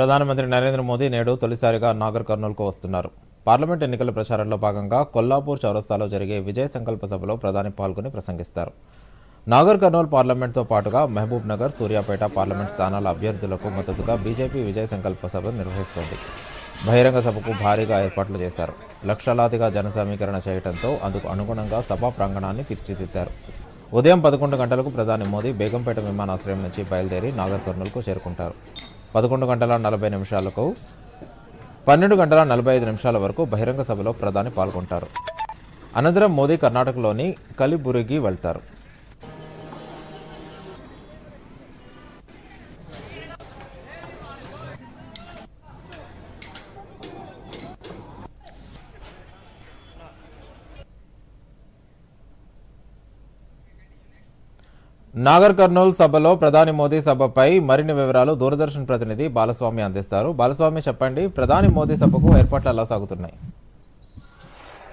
ప్రధానమంత్రి నరేంద్ర మోదీ నేడు తొలిసారిగా నాగర్ కర్నూలుకు వస్తున్నారు. పార్లమెంట్ ఎన్నికల ప్రచారంలో భాగంగా కొల్లాపూర్ చౌరస్తాలో జరిగే విజయ సంకల్ప సభలో ప్రధాని పాల్గొని ప్రసంగిస్తారు. నాగర్ కర్నూల్ పార్లమెంట్తో పాటుగా మహబూబ్ నగర్ సూర్యాపేట పార్లమెంట్ స్థానాల అభ్యర్థులకు మద్దతుగా బీజేపీ విజయ సంకల్ప సభ నిర్వహిస్తోంది. బహిరంగ సభకు భారీగా ఏర్పాట్లు చేశారు. లక్షలాదిగా జన సమీకరణ చేయడంతో అందుకు అనుగుణంగా సభా ప్రాంగణాన్ని తీర్చిదిద్దారు. ఉదయం పదకొండు గంటలకు ప్రధాని మోదీ బేగంపేట విమానాశ్రయం నుంచి బయలుదేరి నాగర్ కర్నూలుకు చేరుకుంటారు. పదకొండు గంటల నలభై నిమిషాలకు పన్నెండు గంటల నలభై ఐదు నిమిషాల వరకు బహిరంగ సభలో ప్రధాని పాల్గొంటారు. అనంతరం మోదీ కర్ణాటకలోని కలిబురిగి వెళ్తారు. నాగర్ కర్నూలు సభలో ప్రధాని మోదీ సభపై మరిన్ని వివరాలు దూరదర్శన్ ప్రతినిధి బాలస్వామి అందిస్తారు. బాలస్వామి చెప్పండి. ప్రధాని మోదీ సభకు ఏర్పాట్లు ఎలా సాగుతున్నాయి?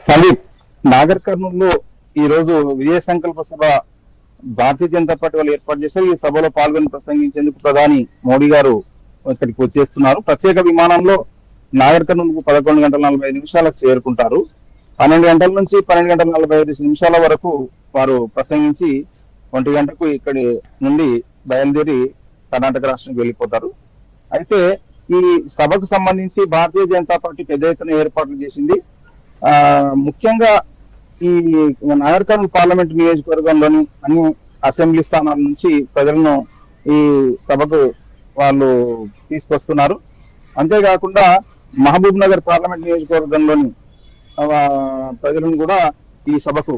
సందీప్ నాగర్ కర్నూలులో ఈ రోజు విజయ సంకల్ప సభ భారతీయ జనతా పార్టీ వాళ్ళు ఏర్పాటు చేశారు. ఈ సభలో పాల్గొని ప్రసంగించేందుకు ప్రధాని మోడీ గారు ఇక్కడికి వచ్చేస్తున్నారు. ప్రత్యేక విమానంలో నాగర్ కర్నూలుకు పదకొండు గంటల నలభై నిమిషాలకు చేరుకుంటారు. పన్నెండు గంటల నుంచి పన్నెండు గంటల నలభై ఐదు నిమిషాల వరకు వారు ప్రసంగించి ఒంటి గంటకు ఇక్కడి నుండి బయలుదేరి కర్ణాటక రాష్ట్రానికి వెళ్ళిపోతారు. అయితే ఈ సభకు సంబంధించి భారతీయ జనతా పార్టీ పెద్ద ఎత్తున ఏర్పాట్లు చేసింది. ఆ ముఖ్యంగా ఈ నాగర్ పార్లమెంట్ నియోజకవర్గంలోని అన్ని అసెంబ్లీ స్థానాల నుంచి ప్రజలను ఈ సభకు వాళ్ళు తీసుకొస్తున్నారు. అంతేకాకుండా మహబూబ్ నగర్ పార్లమెంట్ నియోజకవర్గంలోని ప్రజలను కూడా ఈ సభకు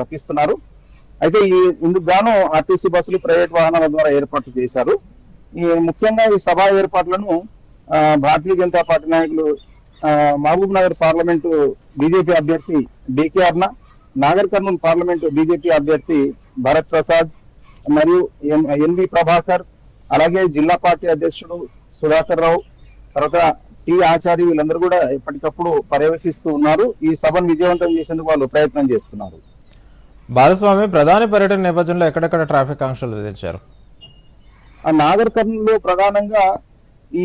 రప్పిస్తున్నారు. అయితే ఈ ఇందుకు గాను ఆర్టీసీ బస్సులు ప్రైవేట్ వాహనాల ద్వారా ఏర్పాట్లు చేశారు. ఈ ముఖ్యంగా ఈ సభా ఏర్పాట్లను భారతీయ జనతా పార్టీ నాయకులు మహబూబ్ నగర్ పార్లమెంటు బీజేపీ అభ్యర్థి DK Aruna Nagar Kurnool parliament BJP అభ్యర్థి భరత్ ప్రసాద్ మరియు ఎన్వి ప్రభాకర్ అలాగే జిల్లా పార్టీ అధ్యక్షుడు సుధాకర్ రావు తర్వాత టి ఆచార్య వీళ్ళందరూ కూడా ఎప్పటికప్పుడు పర్యవేక్షిస్తూ ఉన్నారు. ఈ సభను విజయవంతం చేసేందుకు వాళ్ళు ప్రయత్నం చేస్తున్నారు. భారస్వామి ప్రధాని పర్యటన నేపథ్యంలో ఎక్కడెక్కడ ట్రాఫిక్ ఆంక్షలు విధించారు? ఆ నాగర్ కర్నూలులో ప్రధానంగా ఈ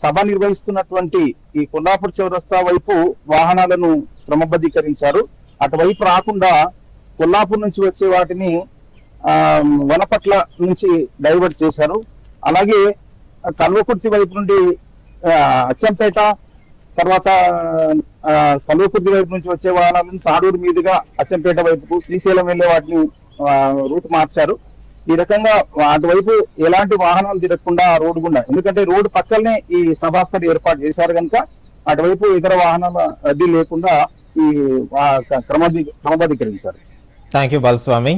సభ నిర్వహిస్తున్నటువంటి ఈ కొండాపూర్ చౌరస్తా వైపు వాహనాలను క్రమబద్ధీకరించారు. అటువైపు రాకుండా కొల్లాపూర్ నుంచి వచ్చే వాటిని వనపట్ల నుంచి డైవర్ట్ చేశారు. అలాగే కల్వకుర్తి వైపు నుండి అచ్చంపేట తర్వాత కల్వకుర్తి వైపు నుంచి వచ్చే వాహనాలను తాడూరు మీదుగా అచ్చంపేట వైపుకు శ్రీశైలం వెళ్ళే వాటిని రూట్ మార్చారు. ఈ రకంగా అటువైపు ఎలాంటి వాహనాలు తిరగకుండా ఆ రోడ్డు గుండా ఎందుకంటే రోడ్డు పక్కనే ఈ సభాస్థలి ఏర్పాటు చేశారు కనుక అటువైపు ఇతర వాహనాల రద్దీ లేకుండా ఈ క్రమబద్ధీకరించారు. Thank you Balaswamy